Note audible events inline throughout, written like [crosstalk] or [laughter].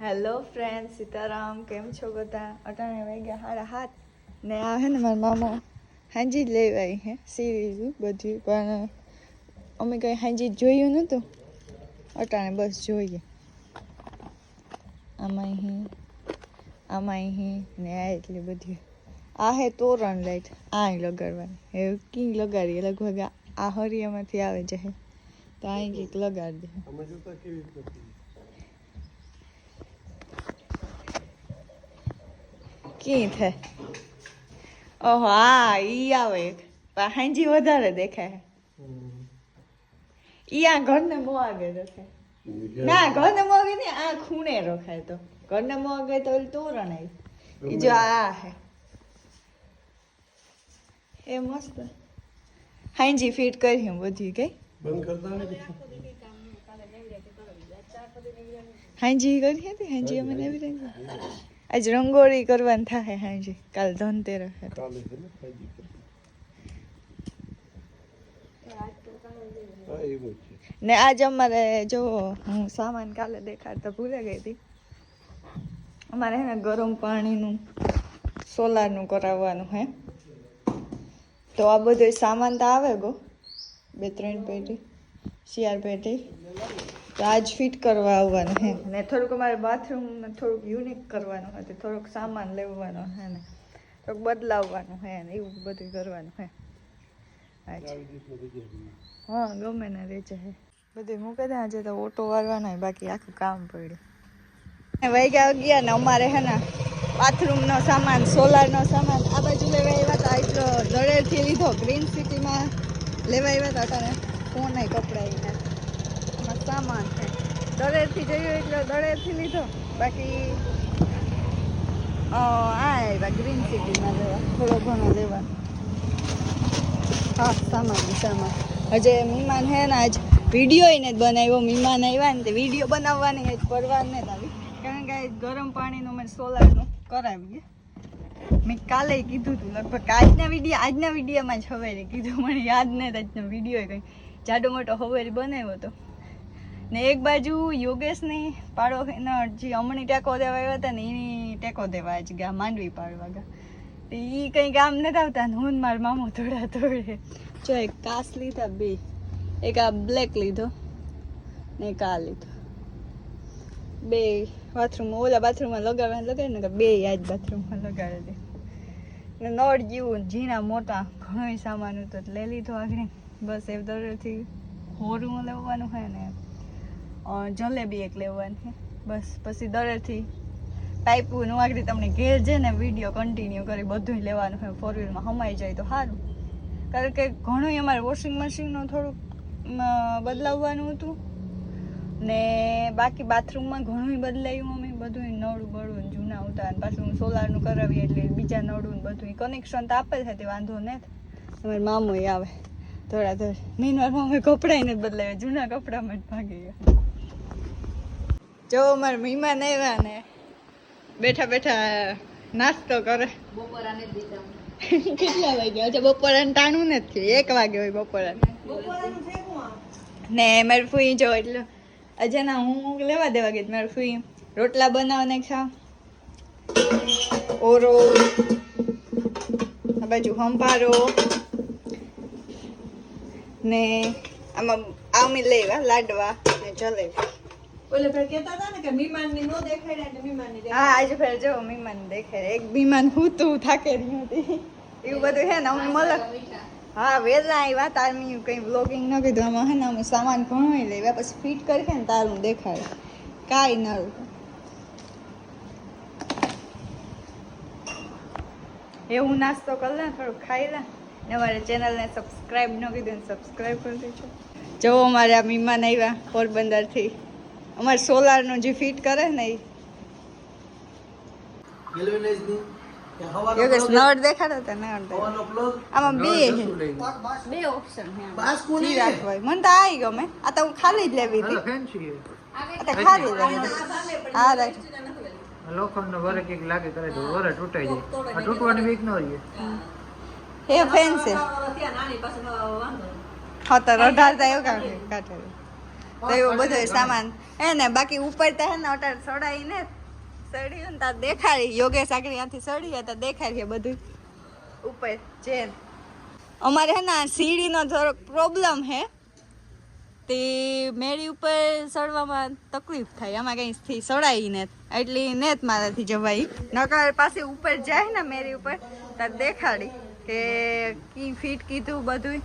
Hello friend Sitaram, કેમ છો બધા? અટાણે વાગ્યા સાડા હાથ ને આ હે ને મારા મામા હાંજી જ લેવાય હે સીરીઝ બધી. પણ અમે કંઈ હાંજી જોયું નહોતું અટાણે બસ જોઈએ. આમાં અહીં આમાં અહીં ને આ એટલી બધી. આ હે તોરણ લાઈટ આ અહીં લગાડવાની. એ કી લગાડીએ? લગભગ આ હરિયામાંથી આવે છે. તો અહીં કંઈક લગાડી દે અમે જોતા કેવી રીતે હતી? કી થાય? ઓહો આ ઈ આવે હાંજી વધારે દેખાય. ઈ આ ઘરને મોવાગે રખાય ના ઘરને મોવાગે ને આ ખૂણે રખાય તો. ઘરને મોવાગે તો ઓલું તોરણ આવી ઈ જો આ હે. એ મસ્ત. હાંજી ફિટ કરી હું બધી કઈ? બંધ કરતા ને હાંજી કરી હતી હાંજી? અમે નવી રહી આજ રંગોળી કરવાની થાય હાજી. કાલ ધનતેરસ ને? આજ અમારે જો હું સામાન કાલે દેખાડતા ભૂલે ગઈ હતી. અમારે હે ગરમ પાણીનું સોલારનું કરાવવાનું હે. તો આ બધો સામાન તો આવે ગો. બે ત્રણ પેટી શિયાળ પેટી. તો ફિટ કરવા આવવાનું હે. ને થોડુંક અમારે બાથરૂમ થોડુંક યુનિક કરવાનું હતું થોડુંક સામાન લેવાનો હે ને. થોડુંક બદલાવવાનું હે ને, એવું બધું કરવાનું હે. હા, ગમે ને રેચે હે. બધું મૂકે દે આજે તો ઓટો વારવાના હોય, બાકી આખું કામ પડ્યું. વહી ગયા ગયા ને અમારે હે ને બાથરૂમનો સામાન સોલારનો સામાન, આ બાજુ લેવા આવ્યા હતા એટલો દળેરથી લીધો ગ્રીન સિટીમાં લેવા આવ્યા હતા તને ફોન કપડાં એમાં સામાન છે. દળેરથી જોયું એટલે દળેરથી લીધો. બાકી આ આવ્યા ગ્રીન સિટીમાં લેવા થોડો ઘણો લેવા હા, સામાન સામાન. હજે મહેમાન હે ને, આજ વીડિયો ને જ બનાવ્યો. મહેમાન આવ્યા ને તે વીડિયો બનાવવાની આજ પરવાર ને આવી કારણ કે ગરમ પાણીનું મેં સોલારનું કરાવીએ મેં કાલે કીધું હતું લગભગ આજના વીડિયો, આજના વિડીયોમાં જ હવેલી કીધું. મને યાદ નહીં આજનો વીડિયો કંઈ જાડો મોટો હવેલી બનાવ્યો હતો ને એક બાજુ યોગેશની પાડો જે અમણી ટેકો દેવા આવ્યા હતા ને એની ટેકો દેવા આજ ગયા, માંડવી પાડવા ગયા. એ કંઈ કામ નથી આવતા ને હું મારા મામો થોડા થોડે જો એક કાસ લીધા, બે. એક આ બ્લેક લીધો ને એક આ લીધો. બે બાથરૂમમાં ઓલા બાથરૂમમાં લગાવવા લગાવે ને બે આજ બાથરૂમમાં લગાડી ને નળ જેવું, ઝીણા મોટા ઘણો સામાન હતો તો લઈ લીધો આગળ. બસ એ દરેથી હોરું લેવાનું હોય ને જલેબી એક લેવાની. બસ, પછી દરેથી પાઇપું આગળ તમને ઘેર છે ને વીડિયો કન્ટિન્યુ કરી બધું લેવાનું હોય ફોર વ્હીલમાં હમાઈ જાય તો સારું કારણ કે ઘણું અમારે વોશિંગ મશીનનું થોડુંક બદલાવવાનું હતું. ને બાકી બાથરૂમમાં ઘણું બદલાયું અમે બધું નળું બળું જૂના હતા. અને પાછું સોલારનું કરાવીએ એટલે બીજા નળું બધું કનેક્શન તો આપે છે, તે વાંધો ને અમારે મામો આવે થોડા થોડા મીનવાર મામો કપડાં જ બદલાવ્યા, જૂના કપડામાં જ ભાગી ગયા. જો અમારા મહેમાન આવ્યા ને બેઠા બેઠા નાસ્તો કરે. કેટલા વાગ્યા? છે બપોરાને ટાણું નથી. એક વાગે હોય બપોરાને. ને મારે ફૂઈ જો એટલે અજે ના હું લેવા દેવા ગઈ મારે ફૂઈ રોટલા બનાવવાને ખા ઓરો આ બાજુ હંભારો ને આમાં આમી લેવા લાડવા ને જલેબી. ઓલે ફેર કહેતા હતા ને કે મહેમાનની નો દેખાય એટલે મહેમાનની હા, આજે ફેર જો મહેમાન દેખાય એક વિમાન હું તું થાકેલી હતી. એવું બધું હે ને, અમે મલક હા, વેલા આવ્યા તાર મેં કંઈ વ્લોગિંગ ન કીધું. આમાં ને, અમે સામાન ઘણો લેવા પછી ફિટ કરી ને, તારું દેખાડે. કાંઈ નરું એવું નાસ્તો કર લે થોડું ખાઈ લે. ને અમારે ચેનલને સબસ્ક્રાઈબ ન કીધું સબસ્ક્રાઈબ કરી દેજો. જો આ મહેમાન આવ્યા પોરબંદરથી. અમારે સોલારનું જે ફિટ કરે ને એ યોગેશ નળ દેખાડો તો નળ આમાં બે બે ઓપ્શન છે બાસ કોની જી રાખવાય મને તો આવી ગમે. આ તો હું ખાલી જ લેવી હતી. આ તો ખાલી લેવી રાખ લોખંડ નો વરે લાગે કરે તો વરે તૂટાઈ જાય આ તૂટવાની બીક ન રહે. એ ફેન છે. હા તો અઢાર થાય એવું કામ કાઢે. તો એવો બધો સામાન. હે ને બાકી ઉપર તો હે ને અટાર સડાઈને સડ્યું ને તાર દેખાડી. યોગેશ આગળ ત્યાંથી સડી તો દેખાડીએ બધું. ઉપર છે અમારે હે ને સીડીનો થોડોક પ્રોબ્લેમ હે. તે મેળી ઉપર સડવામાં તકલીફ થાય. આમાં કંઈથી સડાઈ ને એટલી ને જ મારાથી જવાય. નકર પાસે ઉપર જાય ને મેરી ઉપર તો દેખાડી કે કી ફીટ કીધું બધું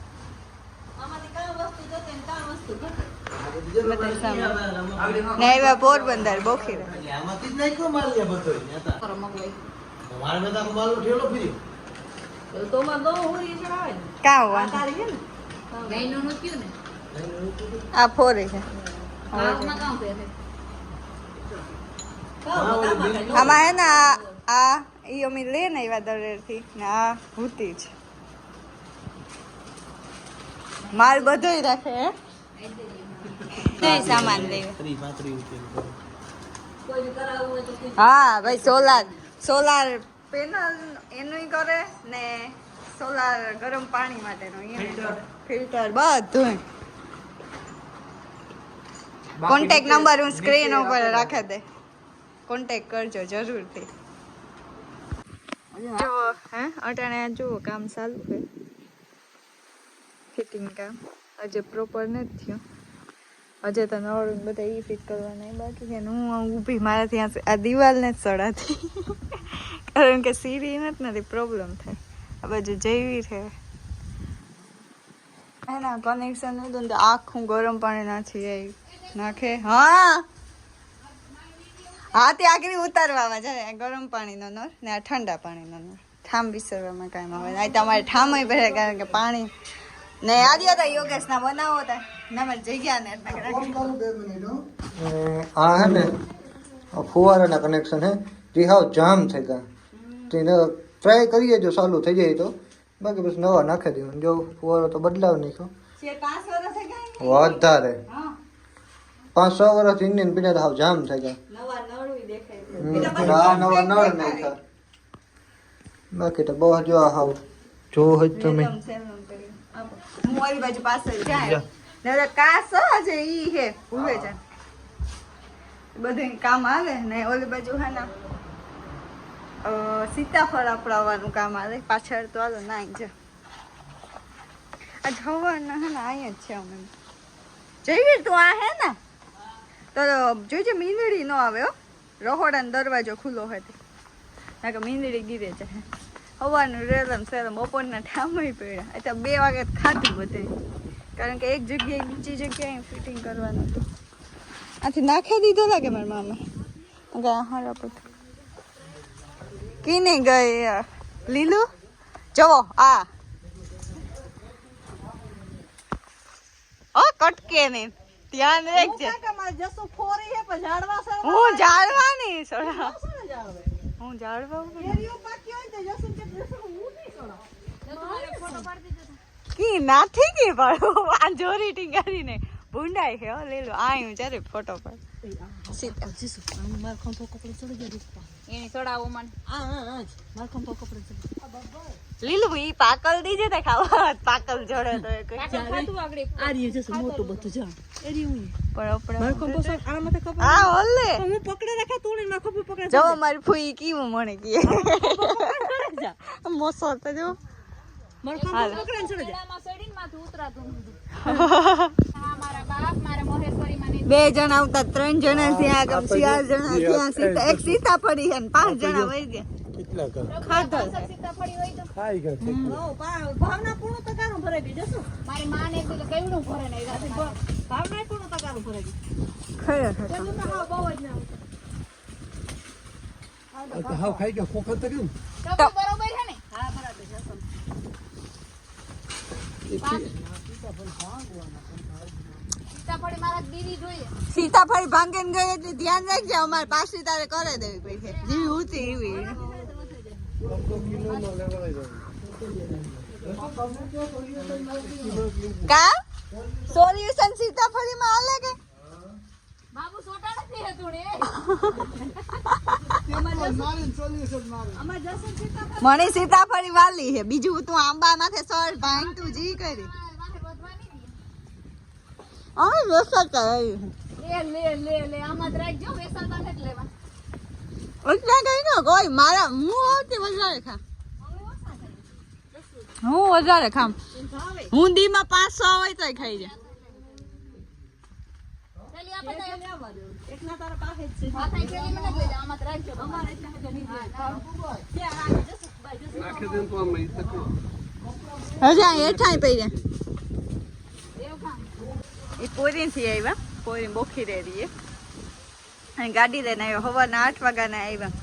આમાંથી કાં વસ્તુ જોતે કાં વસ્તુ ને આવ્યા પોરબંદર બોખી એટલે આમાંથી લે બધો ને. કાં આ ફોરી છે. કાં હે ને આ ઈ અમે લે ને આવ્યા દરેરથી ને આ ભૂતી છે. માલ બધોય રાખે હે. નહીં સામાન લેવા તો. હા ભાઈ સોલાર સોલાર પેનલ એનું કરે ને સોલાર ગરમ પાણી માટેનું ફિલ્ટર. બધું કોન્ટેક્ટ નંબર હું સ્ક્રીન ઉપર રાખી દે. કોન્ટેક કરજો જરૂરથી. જુઓ હે અટાણે આ જુઓ કામ ચાલુ છે. ફિટિંગ કામ. હજે પ્રોપર નથી થયું. હજે તો નળ બધા ઈ ફિટ કરવાના. એ બાકી છે હું ઊભી, મારા ત્યાં આ દિવાલને જ સડાતી. કારણ કે સીડી નથી નથી પ્રોબ્લેમ થાય. આ બાજુ જેવી છે. એના કનેક્શન હતું તો આખું ગરમ પાણી નાખી જાય નાખે? હા! હા, તે આગળ ઉતારવામાં જાય ગરમ પાણીનો નળ ને આ ઠંડા પાણીનો નળ. ઠામ વિસરવામાં કાંઈ આવે તમારે ઠામય ભરે, કારણ કે પાણી ને આદિ હતા યોગેશ ના બનાવો હતા ના મારી જગ્યા ને આ હે ને ફુવારાના કનેક્શન હે. તે હાવ જામ થઈ ગયા. તેને ટ્રાય કરીએ જો ચાલુ થઈ જાય તો. બાકી બસ નવા નાખી દેવાનું જો ફુવારો તો બદલાવ નાખ્યો? વધારે પાંચ છ વર્ષ ઇન્ડિયન પીડા હાવ જામ થઈ ગયા. આ નવા નળ નાખ્યા. બાકી તો બહુ જો હાવ જો હજ તમે. ઓલી બાજુ પાછળ જાય. ને કાસ છે ઈ હે? ઉભે છે બધું કામ આવે ને ઓલી બાજુ હે ને સીતાફળ આપડાવવાનું કામ આવે. પાછળ તો આલો ના જ. આ હવાના હે ને અહીંયા જ છે અમે. જઈએ તું આ હે ને? તો જોઈજે મીંદડી નો આવે હો. રહોડાનો દરવાજો ખુલ્લો હોય તે. નાકે મીંદડી ગીરે છે હવાનું રેલમ સેલમ બપોરના ઠામય પડ્યા. અત્યારે બે વાગે તો ખાધું બધે. કારણ કે એક જગ્યાએ બીજી જગ્યાએ ફિટિંગ કરવાનું હતું. આથી નાખી દીધો લાગે મારા મામા? ગયા હારા કીને ગઈ લીલું? જવો આ. ઓ કટકે ને. ધ્યાન હું રાખજે. કાકા જસુ ફોરી હે પણ ઝાડવા હું જાળવાની સોડા. ને ઝાડવે. કપડે ચડી જાય રૂપા. એને ચડાવો મને આ આ આ જ. મારે ખંભો કપડે લીલું ઈ પાકલ દીજે તે ખાવા. પાકલ જોડે તો આ મોટું બધું. પણ આ આ હું જો મારી ફૂઈ કીવું મને કી મોસો તો જો. મારે ચડી જાય બે જણા આવતા ત્રણ જણા ત્યાં આગળ ચાર જણા ત્યાં સીતા એક સીતા પડી છે પાંચ જણા વહી ગયા. ખાધો. ખાઈ ભાવના પૂર્ણ તકારું ભરાઈ મારી માને કીધું કેવડું ભરે ને ભાવના પૂર્ણ તકારું ભરાઈ ગયું. ખરેખર. પેલું તો હા બહુ જ ના હાવ ખાઈ ગયા ખોખર તો કેમ બરોબર છે ને હા બરાબર જસુ સીતાફળી ભાંગીને ગઈ એટલે ધ્યાન રાખજે અમારે પાછી તારે કરે દેવી પડી જેવી ઉતી એવી. કા? સોલ્યુશન સીતાફળી માં અલગ કે? બાબુ સોટા નથી હતું [laughs] મને સીતાફળી વાલી છે. બીજું તું આંબા માથે સર ભાંગ તું જી કરી. કરાવી લે લે લે આમાં જ રાખજો લેવા. એટલે કઈ ન કોઈ મારા હું આવતી વધારે ખા. હું વધારે ખામ. હું દીમાં પાંચસો હોય તોય ખાઈ જાય ચાલી આ બધા એકના તારા પાસે જ છે. માથાની થેલી મને જ આમાં જ રાખજો અમારે એટલે હજુ નહીં નાખી દે તો આમ લઈ શકો હજી આ હેઠાય પડી જાય એ પોરીથી આવ્યા પોરી બોખી રહી અને ગાડી લઈને આવ્યો સવારના આઠ વાગ્યાના આવ્યા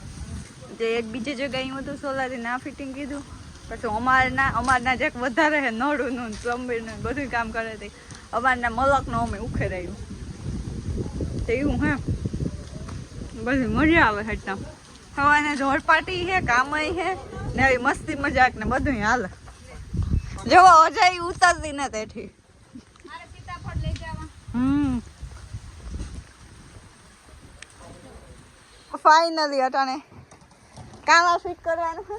જે એક બીજે જગ્યાએ હું હતું સોલારી ના ફિટિંગ કીધું. પછી અમારના અમારના જે વધારે છે નળુનું પ્લમ્બરનું બધું કામ કરે તે. અમારના મલકનો અમે ઉખેરાયું તે એવું હે. બધી મજા આવે હેઠા હવાને જોડ પાટી છે કામય છે ને આવી મસ્તી મજાક ને બધું હાલ. જેવો અજય ઉતરતી ને તેથી ફાઈનલી સીતાફળ લઈ ફાઇનલી અટાણે. કામાં ફિટ કરવાનું હે?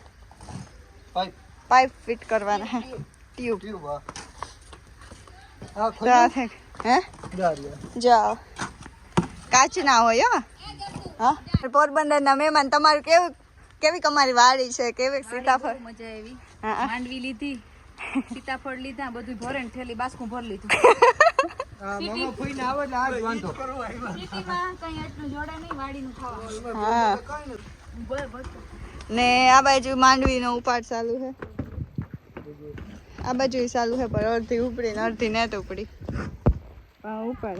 પાઇપ ફિટ કરવાના હે. Tube tube. હે જારિયા જાઓ. કાચ ના હોય હો. હા? પોરબંદરના મહેમાન તમારું કેવું કેવી તમારી વાડી છે? કેવી સીતાફળ? મજા આવી. માંડવી લીધી સીતાફળ લીધા બધું ભરે ને થેલી બાસકું ભર લીધું. [laughs] આ મામા ફોઈને આવે એટલે આ જ વાંધો. સિટીમાં કઈ એટલું જોડે નહીં વાડીનું ખાવા હા. ને આ બાજુ માંડવીનો ઉપાડ ચાલુ છે. આ બાજુ ચાલુ છે પણ અડધી ઉપડી ને અડધી નેટ ઉપડી. હા ઉપાડ.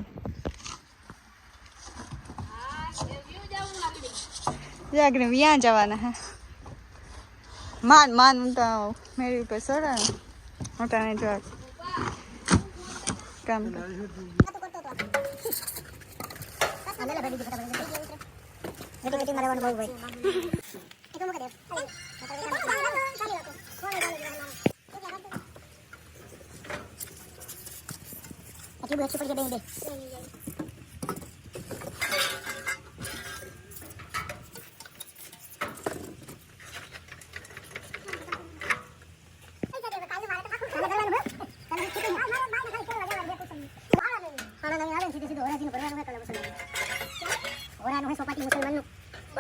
જાગને વ્યાં જવાના હે. માન માન, હું તો મેરી ઉપર સડા હું તને જો કામ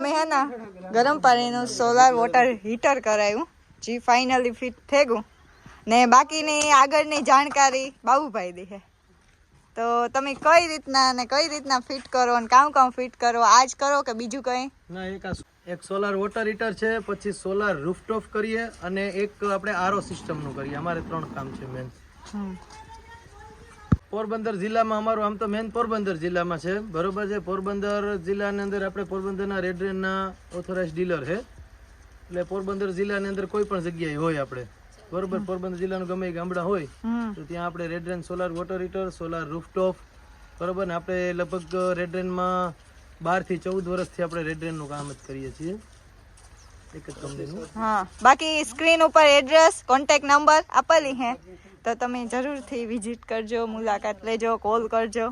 મેં હે ને ગરમ પાણીનું સોલાર વોટર હીટર કરાવ્યું જે ફાઇનલી ફિટ થઈ ગયું ને બાકીની આગળની જાણકારી બાબુભાઈ દી છે તો તમે કઈ રીતના ને કઈ રીતના ફિટ કરો ને કામ કામ ફિટ કરો? આજ કરો કે બીજું કંઈ? ના એક એક સોલાર વોટર હીટર છે પછી સોલાર રૂફટોપ કરીએ અને એક આપણે આરો સિસ્ટમનું કરીએ. અમારે ત્રણ કામ છે મેન પોરબંદર જિલ્લામાં અમારું આમ તો મેન પોરબંદર જિલ્લામાં છે. બરોબર છે? પોરબંદર જિલ્લાની અંદર આપણે પોરબંદરના રેડ રેનના ઓથોરાઇઝ ડીલર છે. એટલે પોરબંદર જિલ્લાની અંદર કોઈ પણ જગ્યાએ હોય આપણે. બરોબર? પોરબંદર જિલ્લાનું ગમે એ ગામડા હોય તો ત્યાં આપણે રેડ રેન solar water heater solar rooftop બરોબર? ને આપણે લગભગ રેડ રેનમાં બારથી ચૌદ વર્ષથી આપણે રેડ રેનનું કામ જ કરીએ છીએ. એક જ કંપનીનું હા. બાકી સ્ક્રીન ઉપર એડ્રેસ કોન્ટેક્ટ નંબર આપેલી હે. તો તમે જરૂરથી વિઝિટ કરજો મુલાકાત લેજો કોલ કરજો.